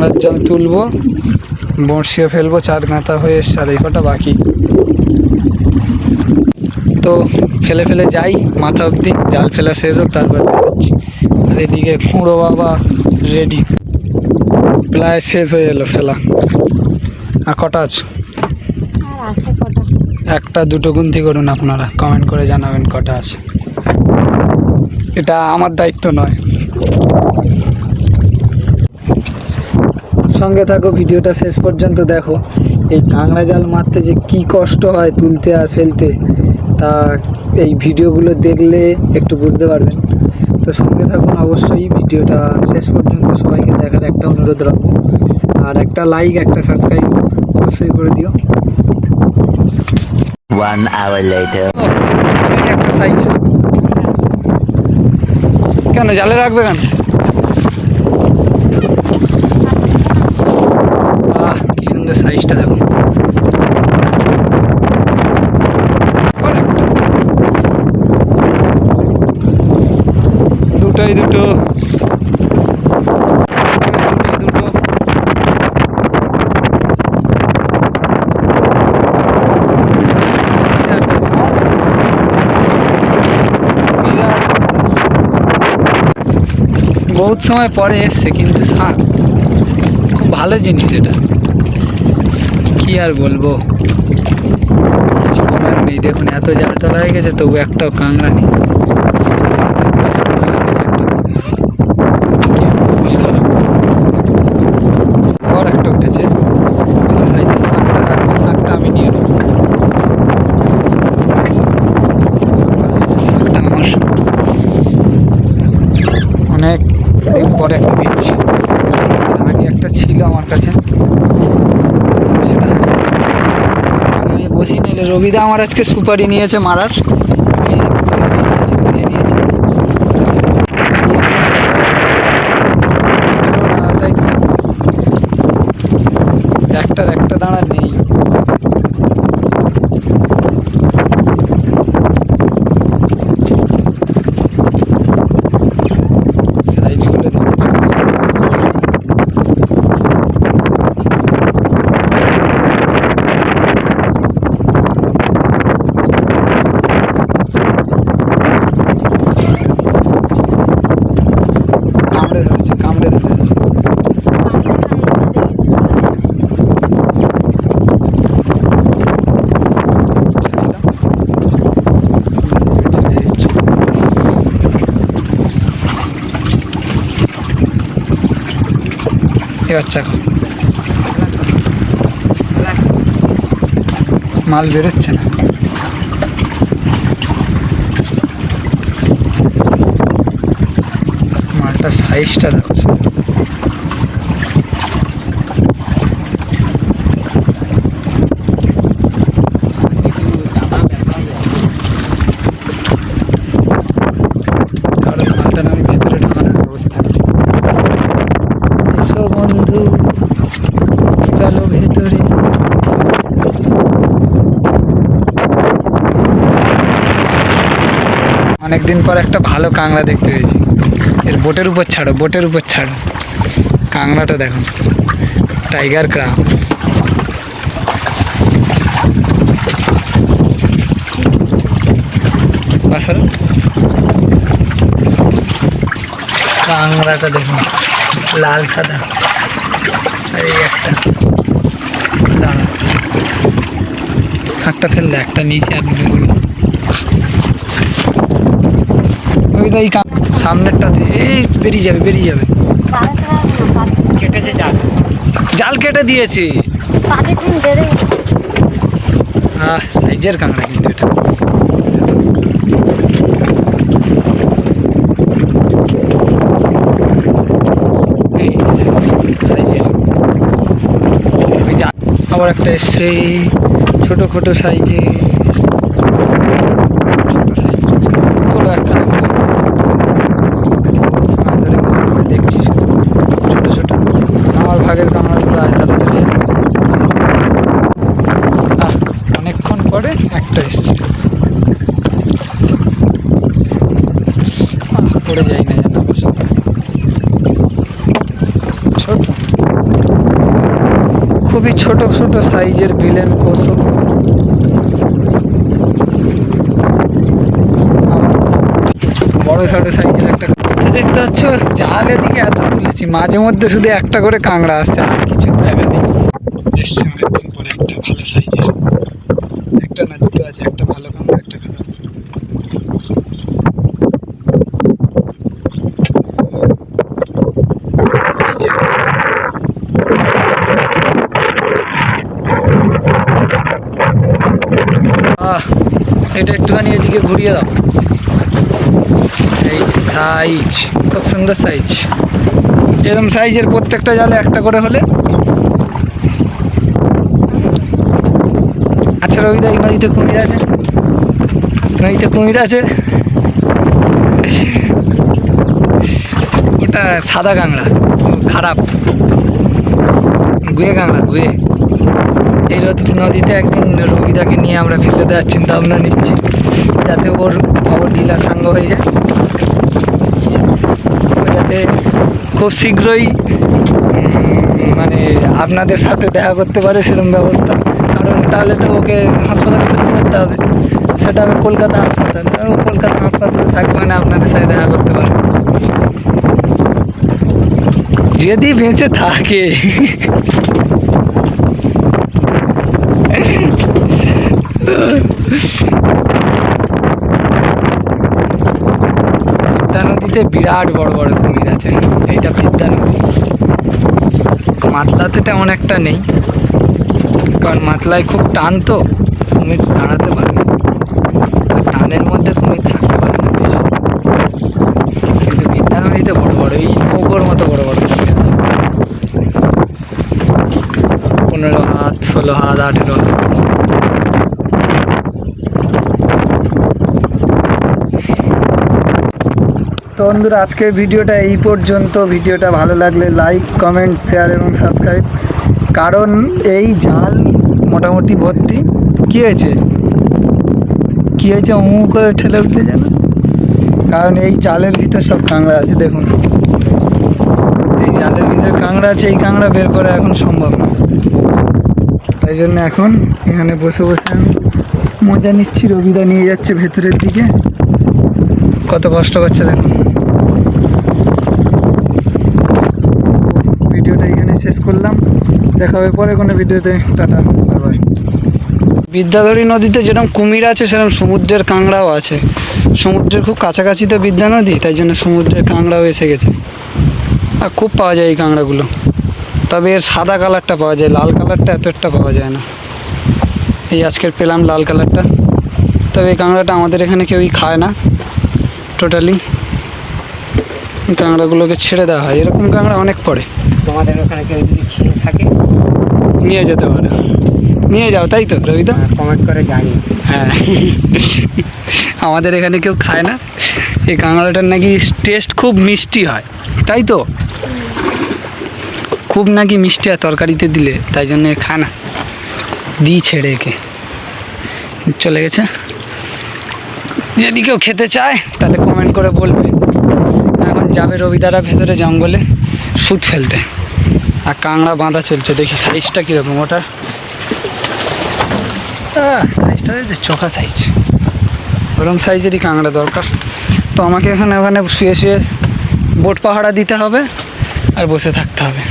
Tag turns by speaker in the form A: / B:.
A: কাঁকড়ার জাল তুলবো বড়শিও ফেলব চার গাঁথা হয়ে এসছে আর এই কটা বাকি। তো ফেলে ফেলে যাই মাথা অবধি জাল ফেলা শেষ হোক তারপর আর এদিকে খুঁড়ো বাবা রেডি প্রায় শেষ হয়ে এলো ফেলা। আর কটা আছে? একটা দুটো গুনতি করুন আপনারা কমেন্ট করে জানাবেন কটা আছে। এটা আমার দায়িত্ব নয়। সঙ্গে থাকো ভিডিওটা শেষ পর্যন্ত দেখো। এই কাঁকড়া জাল মারতে যে কি কষ্ট হয় তুলতে আর ফেলতে তা এই ভিডিওগুলো দেখলে একটু বুঝতে পারবেন। তো সঙ্গে থাকুন অবশ্যই ভিডিওটা শেষ পর্যন্ত সবাইকে দেখার একটা অনুরোধ রাখব। আর একটা লাইক একটা সাবস্ক্রাইব অবশ্যই করে দিও।
B: One hour later.
A: এই একটা কেন জালে রাখবে কেন? কি সুন্দর সাইজটা দেখুন। দুটোই দুটো। বহুত সময় পরে এসছে, কিন্তু শাক খুব ভালো জিনিস এটা। কি আর বলব? কিছু নেই। দেখুন, এত জাল তোলা হয়ে গেছে, তবু একটাও কাঁকড়া নেই। অনেক পরে একটা দিচ্ছি। আগে একটা ছিল আমার কাছে সেটা আমি নাহলে রবিদা আমার আজকে সুপারি নিয়েছে মারার আমি নিয়েছি বুঝে নিয়েছি তাই তো। একটার একটা দাঁড়া নেই সাইজগুলো দেখুন কামড়ে ধরেছে কামড়ে ধরেছে এ এখন। মাল বেরোচ্ছে না। মালটা সাইজটা দেখো শুধু। কারণ মালটা না আমি ভেতরে ঢোকানোর ব্যবস্থা করি এসো বন্ধু চলো ভেতরে অনেকদিন পর একটা ভালো কাংড়া দেখতে পেয়েছি। এর বোটের উপর ছাড়ো, বোটের উপর ছাড়ো। কাংড়াটা দেখুন টাইগার ক্রাফ বাসারো কাংড়াটা দেখুন লাল সাদা। এই একটা। দাঁড়া ফেললে, একটা নিচে দুগুলো ওইটা এই কা- সামনেরটাতে। এই বেরিয়ে যাবে বেরিয়ে যাবে। কেটেছে জাল। জাল কেটে দিয়েছে। সাইজের কাঁকড়া কিন্তু এটা। আবার একটা এসছে। ছোট ছোট সাইজে ছোট সাইজ কোনো একখানা করে। বহুত সময় ধরে বসে বসে দেখছি শুধু। ছোট ছোট আমার ভাগের কামড়াগুলো আয় তাড়াতাড়ি আয়। আহ অনেকক্ষণ পরে একটা এসছে আহ, পড়ে যাই না যেন আবার। ছোট খুবই ছোট ছোট সাইজের বিলেন কোষক বড় ছোট সাইজের একটা দেখতে পাচ্ছ? জাল এদিকে এত তুলেছি মাঝে মধ্যে শুধু একটা করে কাঁকড়া আসছে আর কিছু দেখা নেই একটা ভালো সাইজের একটা না দুটো আছে একটা ভালো কাঁকড়া একটা খারাপ আহ এটা একটুখানি এদিকে ঘুরিয়ে দাও। এই সাইজ খুব সুন্দর সাইজ এরকম সাইজের প্রত্যেকটা জালে একটা করে হলে। আচ্ছা রবিদা এই নদীতে কুমির আছে? নদীতে কুমির আছে? ওটা সাদা কাঁকড়া খারাপ। গুয়ে কাঁকড়া গুয়ে। এই নদী- নদীতে একদিন রবিদাকে নিয়ে আমরা ফেলে দেওয়ার চিন্তা ভাবনা নিচ্ছি। যাতে ওর অবলীলা সাঙ্গ হয়ে যায়। যাতে খুব শীঘ্রই মানে আপনাদের সাথে দেখা করতে পারে সেরকম ব্যবস্থা। কারণ তাহলে তো ওকে হাসপাতালে ভর্তি করতে হবে। সেটা হবে কলকাতা হাসপাতাল, ও কলকাতা হাসপাতালে থাকবে মানে আপনাদের সাথে দেখা করতে পারে যদি বেঁচে থাকে। বিদ্যা নদীতে বিরাট বড় বড় কুমির আছে। এইটা বিদ্যা নদী। মাতলাতে তেমন একটা নেই। কারণ মাতলায় খুব টান তো, কুমির দাঁড়াতে পারে টানের মধ্যে কুমির থাকতে পারে না বেশি। কিন্তু বিদ্যা নদীতে বড় বড়, এই নৌকোর মতো বড় বড় কুমির আছে। পনেরো হাত, ষোলো হাত, আঠেরো হাত। তো বন্ধুরা আজকের ভিডিওটা এই পর্যন্ত। ভিডিওটা ভালো লাগলে লাইক কমেন্ট শেয়ার এবং সাবস্ক্রাইব কারণ এই জাল মোটামুটি ভর্তি। কী হয়েছে? কী হয়েছে? অমু করে ঠেলে উঠলে যেন। কারণ এই জালের ভিতর সব কাঁকড়া আছে, দেখুন। এই জালের ভিতরে কাঁকড়া আছে, এই কাঁকড়া বের করা এখন সম্ভব না। তাই জন্য এখন এখানে বসে বসে আমি মজা নিচ্ছি। রবিদা নিয়ে যাচ্ছে ভেতরের দিকে। কত কষ্ট করছে দেখুন ভিডিওটা এখানে শেষ করলাম। দেখা হবে পরে কোনো ভিডিওতে। টাটা বাই বিদ্যাধরী নদীতে যেরকম কুমির আছে, সেরকম সমুদ্রের কাঁকড়াও আছে। সমুদ্রের খুব কাছাকাছি তো বিদ্যা নদী, তাই জন্য সমুদ্রের কাঁকড়াও এসে গেছে। আর খুব পাওয়া যায় এই কাঁকড়াগুলো। তবে এর সাদা কালারটা পাওয়া যায়, লাল কালারটা এত একটা পাওয়া যায় না। এই আজকের পেলাম লাল কালারটা। তবে এই কাঁকড়াটা আমাদের এখানে কেউই খায় না, টোটালি। কাঁকড়াগুলোকে ছেড়ে দেওয়া হয়। এরকম কাঁকড়া অনেক পড়ে।
B: তোমাদের ওখানে কেউ যদি খেয়ে থাকে?
A: নিয়ে যেতে পারে। নিয়ে যাও তাই তো রবিদা
B: কমেন্ট করে জানি
A: হ্যাঁ। আমাদের এখানে কেউ খায় না। এই কাঁকড়াটার নাকি টেস্ট খুব মিষ্টি হয় তাই তো? খুব নাকি মিষ্টি হয় তরকারিতে দিলে তাই জন্য খায় না। দিই ছেড়ে একে। চলে গেছে। যদি কেউ খেতে চায় তাহলে কমেন্ট করে বলবে। এখন যাবে রবিদারা ভেতরে জঙ্গলে সুদ ফেলতে। আর কাঁকড়া বাঁধা চলছে, দেখি সাইজটা কীরকম ওটা। সাইজটা হয়েছে চোখা সাইজ ওরম সাইজেরই কাঁকড়া দরকার। তো আমাকে এখানে, ওখানে শুয়ে শুয়ে বোট পাহারা দিতে হবে আর বসে থাকতে হবে।